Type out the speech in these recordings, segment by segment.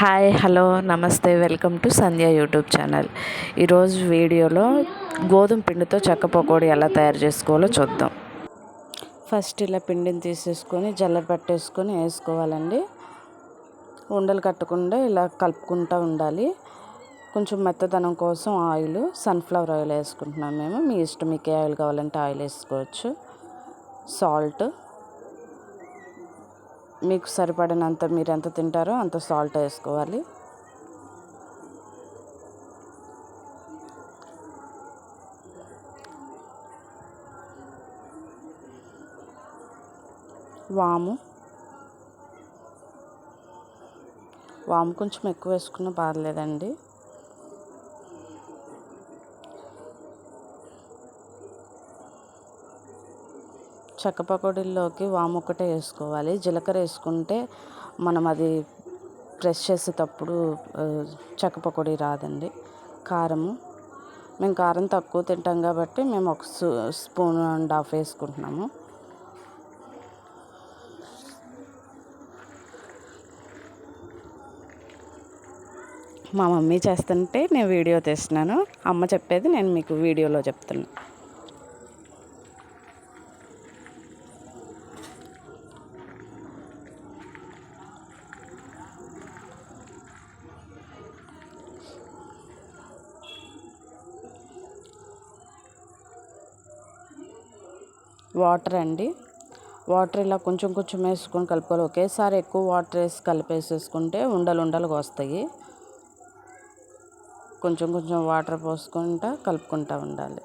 Hi hello namaste welcome to Sandhya YouTube channel. ఈరోజు వీడియోలో గోధుమ పిండితో చెక్క పకోడీ ఎలా తయారు చేసుకోవాలో చూద్దాం. ఫస్ట్ ఇలా పిండిని తీసేసుకొని జల్లర పట్టేసుకొని వేసుకోవాలండి. ఉండలు కట్టకుండా ఇలా కలుపుకుంటూ ఉండాలి. కొంచెం మెత్తదనం కోసం ఆయిల్ సన్ఫ్లవర్ ఆయిల్ వేసుకుంటున్నాం మేము. మీ ఇష్టం మీకు ఏ ఆయిల్ కావాలంటే ఆయిల్ వేసుకోవచ్చు. సాల్ట్ మీకు సరిపడినంత మీరు ఎంత తింటారో అంత సాల్ట్ వేసుకోవాలి. వాము. వాము కొంచెం ఎక్కువ వేసుకున్న పర్లేదండి. చెక్క పకోడీల్లోకి వాము ఒక్కటే వేసుకోవాలి. జీలకర్ర వేసుకుంటే మనం అది ప్రెస్ చేసేటప్పుడు చెక్క పకోడీ రాదండి. కారము. మేము కారం తక్కువ తింటాం కాబట్టి మేము ఒక స్పూన్ అండ్ హాఫ్ వేసుకుంటున్నాము. మా మమ్మీ చేస్తుంటే నేను వీడియో తీస్తున్నాను. అమ్మ చెప్పేది నేను మీకు వీడియోలో చెప్తున్నాను వాటర్ అండి. వాటర్ ఇలా కొంచెం కొంచెం వేసుకొని కలుపుకోవాలి. ఒకేసారి ఎక్కువ వాటర్ వేసి కలిపేసేసుకుంటే ఉండలు ఉండలుగా వస్తాయి. కొంచెం కొంచెం వాటర్ పోసుకుంటా కలుపుకుంటూ ఉండాలి.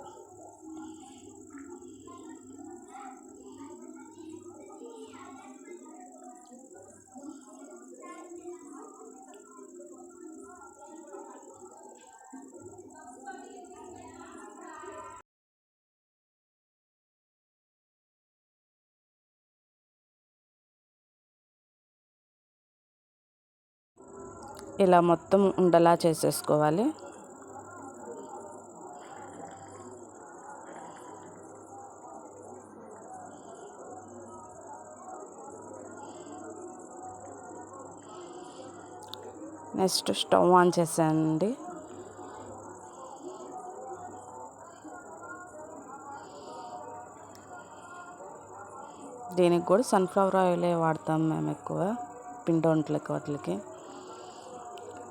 ఇలా మొత్తం ఉండలా చేసేసుకోవాలి. నెక్స్ట్ స్టవ్ ఆన్ చేసానండి దీనికి కూడా సన్ఫ్లవర్ ఆయిలే వాడతాం మేము ఎక్కువ పిండి వంటలకి వాటికి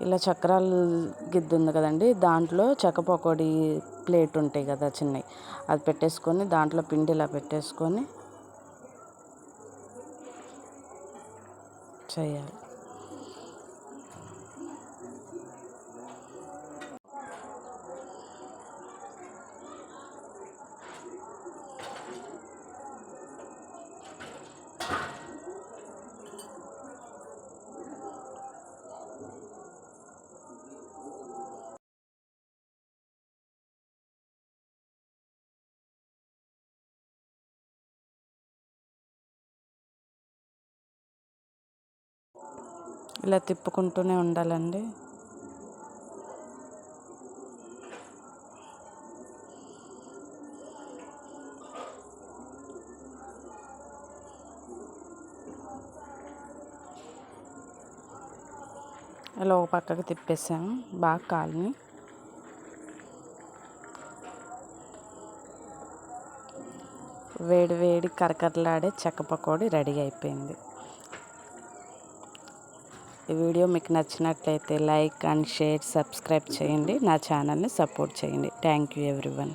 ఇలా చక్రాల గిద్ద ఉంది కదండి దాంట్లో చెక్క పకోడీ ప్లేట్ ఉంటాయి కదా చిన్నవి అది పెట్టేసుకొని దాంట్లో పిండి ఇలా పెట్టేసుకొని చేయాలి. ఇలా తిప్పుకుంటూనే ఉండాలండి. ఇలా ఒక పక్కకి తిప్పేసాము బాగా కాలని. వేడి వేడి కరకరలాడే చెక్క పకోడీ రెడీ అయిపోయింది. ఈ వీడియో మీకు నచ్చినట్లయితే లైక్ అండ్ షేర్ సబ్స్క్రైబ్ చేయండి. నా ఛానల్ని సపోర్ట్ చేయండి. Thank you everyone.